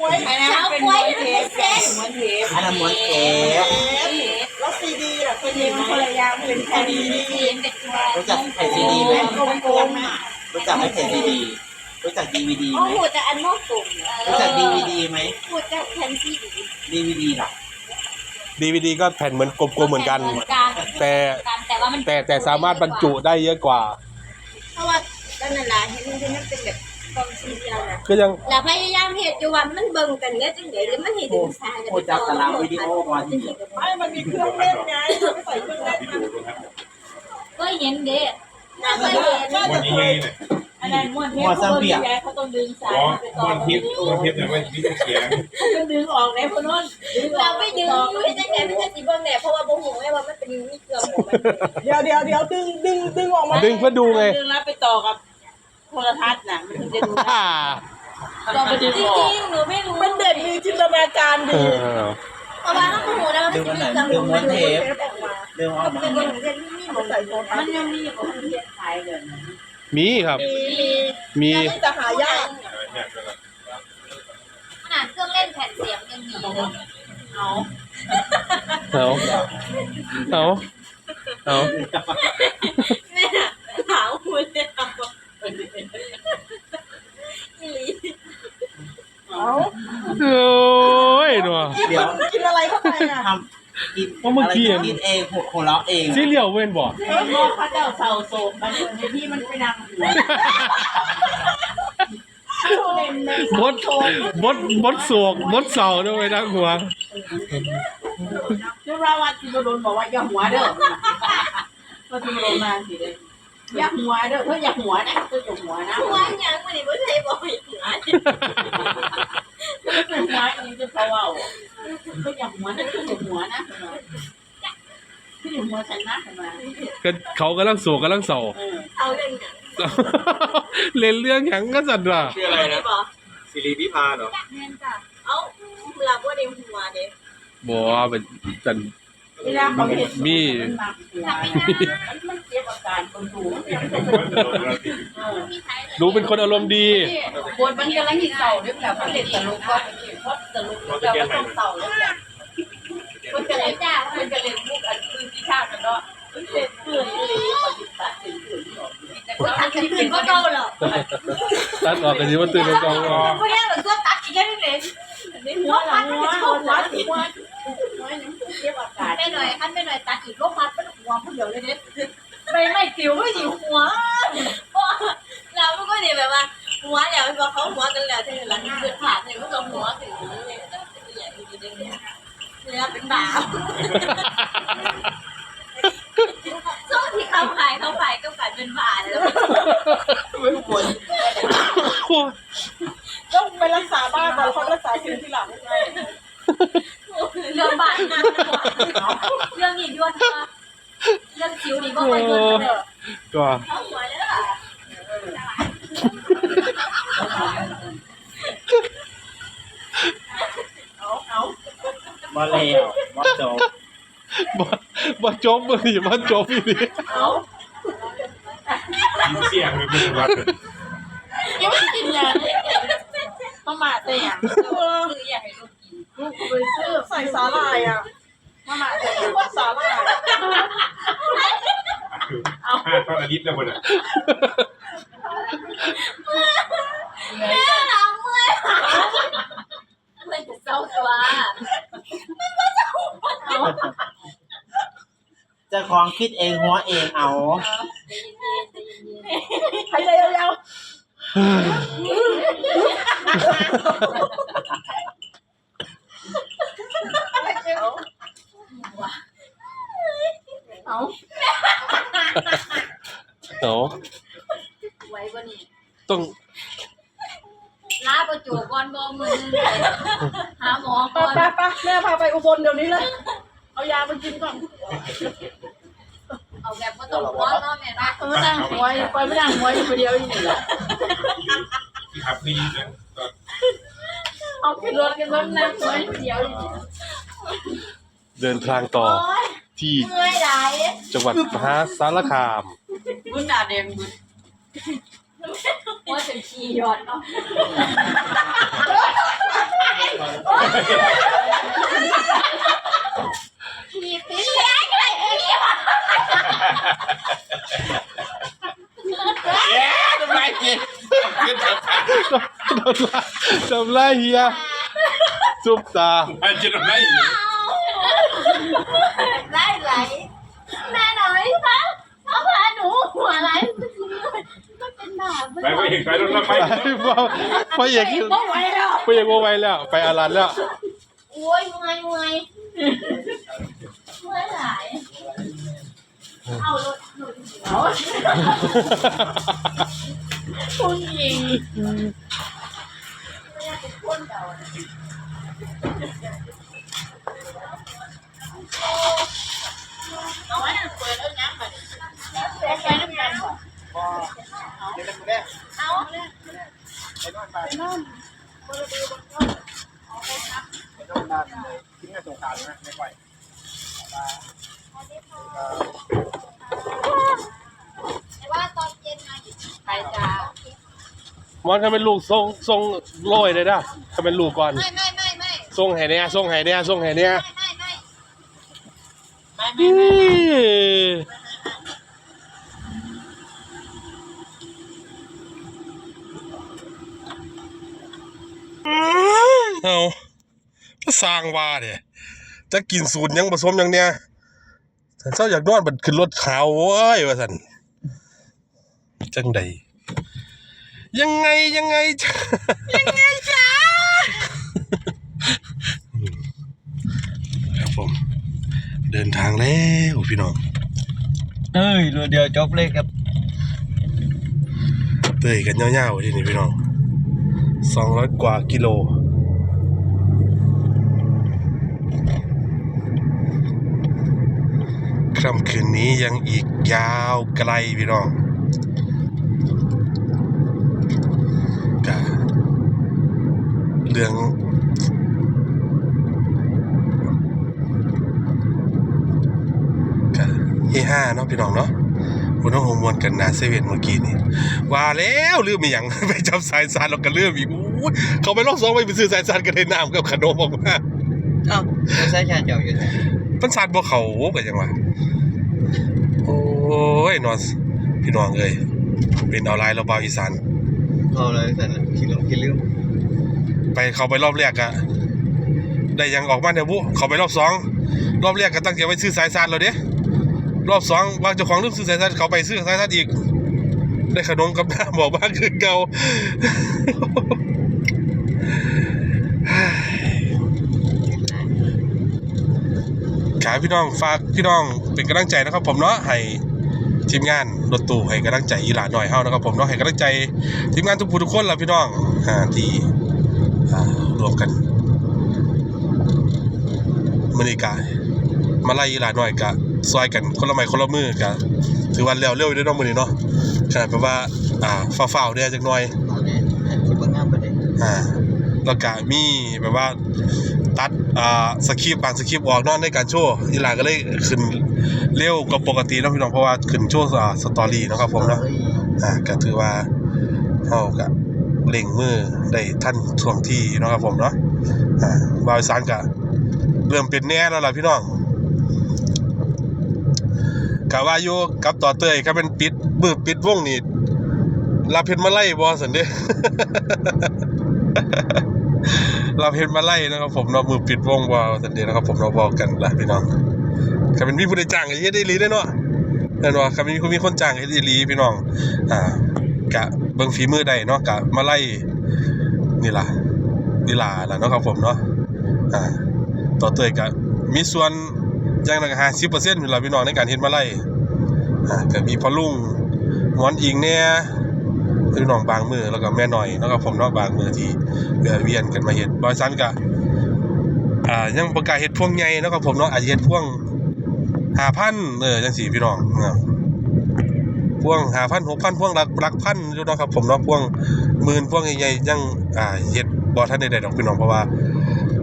ป่วยอันนั้นเป็นม้วนเทปม้วนเทปอันนั้นม้วนเทปแล้วซีดีอะซีดีมันคนละอย่างเป็นแผ่นดีรู้จักแผ่นซีดีไหมโกงๆนะรู้จักไหมแผ่นซีดีรู้จักดีวีดีอ๋อไหมหูแต่อันนอกกลุ่มรู้จักดีวีดีไหมหูแต่แผ่นซีดีดีวีดีล่ะดีวดีก็แผ่นเหมือนกลมๆเหมือนกัน แต่แต่ว่ามันแต่แต่สามารถบรรจุได้เยอะกว่า เพราะว่าตอนนั้นล่ะเห็นเห็นมันเป็นแบบ กล่องซีเดียวน่ะก็ยังแล้วพยายามเฮ็ดอยู่ว่ามันเบิ่งกันเนี่ยจังได๋หรือมันเฮ็ดถึงสายโคจักตารางวิดีโอมาที่นี่ไม่มันมีเครื่องเล่นไงไม่ใส่เครื่องเล่นมันก็เห็นเด้น่าเคยเห็นวันนี้ไงเนี่ยอันนั้นม้วนเทปเขาต้องดึงสายอ๋อไปต่อวันทิพย์วันทิพย์เนี่ยมันมีเสียงต้องดึงออกเลยพนนดึงอเราอกไปยืนอยู่ที่จังได๋มันจะสิเบิ่งแน่เพราะว่าบ่ฮู้ไงว่ามันเป็นมีเครื่องของมันเดี๋ยวเดี๋ยวเดี๋ยวดึงดึงดึงออกมาดึงเพื่อดูไงดึงแล้วไปต่อกับ โทรทัศน์น่ะมันถึงจะดูได้ฮ่าต้องไปดึงจออกริงๆหนูไม่รู้มันเด็กมีจินตนาการเอดี อเพราะว่าเราบ่ฮู้นะว่ามันจะมีเครื่องของมันเทปออกมาเรื่องออกมาเป็นเบิ่งเรื่องที่มีหมดใส่โทรทัมัศนน์ยังมีของเทียบขายเลยมีครับ มีนี่จะหายากขนาดเครื่องเล่นแผ่นเสียงยังมีเลยเอาเอาเอาเอาแม่ถามคุณเลยเอาอีหลี เอา โอ้ยหนัว เดี๋ยว กินอะไรเข้าไปอะทำกินอะไรกินเองหัวเราะเองซีเรียลเว้นบอกเห็นว่าพระเจ้าเสาโศกมันในที่มันไปนั่งหัวเล่นในบดบดบดสวกบดเสาด้วยนะหัวจุฬาวัดจิโดนบอกว่าอย่าหัวเด้อก็จิโดนมาสิเลยอย่าหัวเด้อเพื่ออย่าหัวนะเพื่ออย่าหัวนะหัวหยังมันนี่บ่ใช่บ่ให้หัว เพื่อหัวเองจะเขาเอา เพื่ออย่าหัวนะเพื่ออย่าหัวนะเพื่ออย่าหัวฉันนะมาก็เขากำลังสวกกำลังเสาเออเอาเรื่องหยังเล่นเรื่องหยังก็สันว่ะชื่ออะไรนะบ่สิริพิพาเหรอแม่นจ้ะเอ้าเราบ่ได้หัวเด้บัวเป็นจันเวลาเขาเห็นมีมันหนักหัวมัน เจ็บอาการคนดูหนูเป็นคนอารมณ์ดีบทมันกำลังหินเสาด้วยแบบมันเด็ดตลกก็เพราะตลกแล้วมันต้องเสาแล้วแบบมันจะเล่นจ้ามันจะเล่นมุกอันคือพิชากันเนาะเล่นเพื่อนเลยปฏิบัติเป็นเพื่นแต่บ่ก็ตัดกันตื่นบ่เก่าหรอกตัดออกกันสิว่าตื่นกองออกบ่ยังตัวตัดอีกแล้วนี่เลยในหัวหลังหัวหัวหัวหัวหัวยังเจ็บอาการไปหน่อยคันไปหน่อยตัดอีกโลกพัดเป็นหัวผู้เดียวเลยเด้ ไปไม่ติวก็สิหัวบ่เรามันก็นี่แบบว่าหัวแล้วพอเขาหัวกันแล้วที่หลังเกิดผ่านเนี่ยมันก็หัวถึงเลยเนี่ยเป็นบ่าวช่วงที่เขาขายเขาขายก็ขายเป็นบ่าแล้วทุกคนต้องไปรักษาบ้านก่อนเขารักษาสิ่งที่หลังไงเรื่องบ้านนะเรื่องอีกด้วยนะ เรื่องคิ้วนี่ก็ไปเงินเลยก็เขาหัวแล้วเอาเอาบอลเลวบอลจบ่บ่จบมืออย่าบ่จบอีนี่เอาเสียงเลยมึงวัดยังไม่กินยามาหมาแต่ยังคืออยากให้ลูกกินลูกไปซื้อใส่สาหร่ายอะมาหมาแต่ว่าสาหร่าย ตอนอาทิตย์แล้วคนอะแม่น้ำเมื่อยเมื่อยจะเศร้าตัวมันก็จะหัวเจะของคิดเองหัวเองเอาหายใจยาวๆอา เอา ไว้บนนี้ ต้อง ลาประ จูก่อนบ่มือหาหมอๆไปก่อนไปไปแม่พาไปอุบลเดี๋ยวนี้เลย เอายามากินก่อนเอาแบบบ่ต้องร้อนเนาะแม่นะเออนั่งหัวไปไม่นั่งหัวอยู่คนเดียวอยู่นี่แหละที่ขับนี่นะตอนเอาขึ้นรถกันรถนั่งหัวอยู่คนเดียวอยู่นี่เดินทางต่อโอ้ยที่เมื่อยหลายจังหวัดมหาสารคามมึงหน้าแดงมึง ว่าจะขี่ย้อนเนาะขี่ปีแรงเลยไอ้เหี้ยทำไมกินขึ้นเถอะจำไรเฮียซุปตามันจะทำไม ไหลไหลแม่หน่อยคะเขาพาหนูหัวไหลมันเป็นบาป ไปไป เห็นไปรถแล้วไปไปพ่อพ่อเอกบ่ไหวแล้วพ่อเอกว่าไวแล้ว ไปอารันแล้ว โอ้ยเมื่อยเมื่อยเมื่อยหลายเอารถหนูเอาคุณหญิงไม่ได้เป็นคนเก่าเอาไว้เปิดเอาน้ำมาดิไปไปน้ำกันบ่เดี๋ยวจะได้เอา ไปนอนบ้านไปนอนบ้านเลยทิ้งให้สงการนะไม่ไหวแต่ว่าตอนเย็นมาไปจ้ามอนถ้าเป็นลูกทรงทรงโรยเลยนะถ้าเป็นลูกก่อนไม่ไม่ไม่ไม่ทรงไหเนี่ยทรงไหเนี่ยทรงไหเนี่ยไม่ไม่นี่ เอาก็สร้างว่าเนี่ยจะกินสูตรหยังผสมหยังเนี่ยฉันเจ้าอยากนอนบัดขึ้นรถขาวเว้ยว่าสันจังใดยังไงยังไงจ้ายังไงจ้าครับผมเดินทางแล้วพี่น้องเอ้ยเดียวจบเลยครับเตยกันยาวๆที่นี่พี่น้องสองร้อยกว่ากิโล ค่ำคืนนี้ยังอีกยาวไกลพี่น้องกะเรื่องกะเฮห้าเนาะพี่น้องเนาะคุณต้องหงมวนกันหนาเซเว่นเมื่อกี้นี่ว่าแล้วลืมอีหยังไปจับสายสารแล้วก็ลืมอีกอู้ยเขาไปลอกซองไปไปซื้อสายสารกันในน้ำกับขนมออกมาเอ้าไม่ใช่ชาเจ้าอยู่ไหนมันสารบ่เขากันยังวะ โอ้ยนอนพี่น้องเอ้ยเป็นเอาไลน์เราเบาอีสานเอาเลยสันคิดลงคิดลืมไปเขาไปรอบแรกอะได้ยังออกมาเดี๋ยวบุเขาไปรอบสองรอบแรกก็ตั้งใจไว้ซื้อสายสารแล้วเด้รอบสองวางเจ้าของลืมซื้อสายสารเขาไปซื้อสายสารอีก ได้ขนมกับน้ำบอกบ้านคือเก่า ขายพี่น้องฝากพี่น้องเป็นกำลังใจนะครับ ผมเนาะให้ทีมงานรถตู้ให้กำลังใจอีหลาหน่อยเฮานะครับผมเนาะให้กำลังใจทีมงานทุกผู้ทุกคนล่ะพี่น้องอ่าที่อ่ารวมกันมื้อนี้ก็มาไล่อีหลาหน่อยก็ซอยกันคนละไม้คนละมือก็ถือว่าแล้วเร็วอยู่เด้อเนาะมื้อนี้เนาะขนาดแบบว่าอ่าฟ้าวๆเนี่ยจักหน่อยเอาเลยคนเบิ่งงามไปเลยอ่าแล้วก็มีแบบว่า ตัดอ่าสคริปต์บางสคริปต์ออกนอกในการโชว์อีหลาก็เลยขึ้นเร็วกว่าปกติเนาะพี่น้องเพราะว่าขึ้นโชว์อ่าสตอรี่เนาะครับผมเนาะอ่าก็ถือว่าเฮาก็เล่งมือได้ทันท่วงที่เนาะครับผมเนาะอ่าวาวอีสานก็เริ่มเป็นแน่แล้วล่ะพี่น้องกะว่าอยู่กับต่อเตยก็เป็นปิดมือปิดวงนี่รับเฮ็ดมาไล่บ่ซั่นเด้ เราเห็นมาไล่นะครับผมเนาะมือปิดวงวาวสันเดียนะครับ ผมเราบอกกันละพี่น้องก็เป็นมีผู้ใดจ้างไอ้เฮ็ดอีลีได้เนาะแน่นอนครับมีคนมีคนจ้างไอ้เฮดีลีพี่น้อง อ่ากะเบิ่งฝีมือได้เนาะกะมาไล่นี่ล่ะนี่ล่ะล่ะเนาะครับผมเนาะอ่าต่อเตยกะมีส่วนอย่างนั้นก็50%พี่ล่ะพี่น้องในการเฮ็ดมาไล่อ่าก็มีพอลุงหมอนอิงเนี่ย พี่น้องบางมือแล้วก็แม่หน่อยเนาะครับผมเนาะบางมือที่เวียนเวียนกันมาเฮ็ดบอยซันก็อ่ายังประกาศเฮ็ดพวงใหญ่เนาะครับผมนาะอาจจะเฮ็ดพวง5,000เออจังซี่พี่น้องนะครับพวง5,000 6,000พวงหลักหลักพันอยู่นะครับ ผมเนาะพวงหมื่นพวงใหญ่ๆยังอ่าเฮ็ดบ่ทันได้ได้ดอกพี่น้องเพราะว่า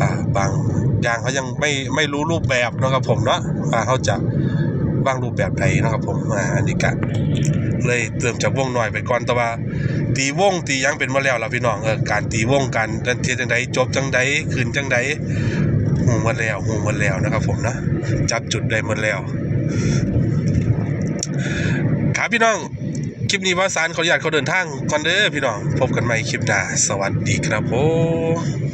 อ่าบางอย่างเขายังไม่ไม่รู้รูปแบบนะครับผมเนาะอ่าเขาจะ วางรูปแบบใดนะครับผมอ่าอันนี้ก็เลยเติมจากวงหน่อยไปก่อนแต่ว่า ตีวงตียังเป็นมาแล้วล่ะพี่น้องเออการตีวงการเดินเทียจังใดจบจังใดขึ้นจังใดหูหมดแล้วหูหมดแล้วนะครับ ผมนะจับจุดได้หมดแล้วครับพี่น้องคลิปนี้ว่าสารขออนุญาตเขาเดินทางก่อนเด้อพี่น้องพบกันใหม่คลิปหน้าสวัสดีครับผม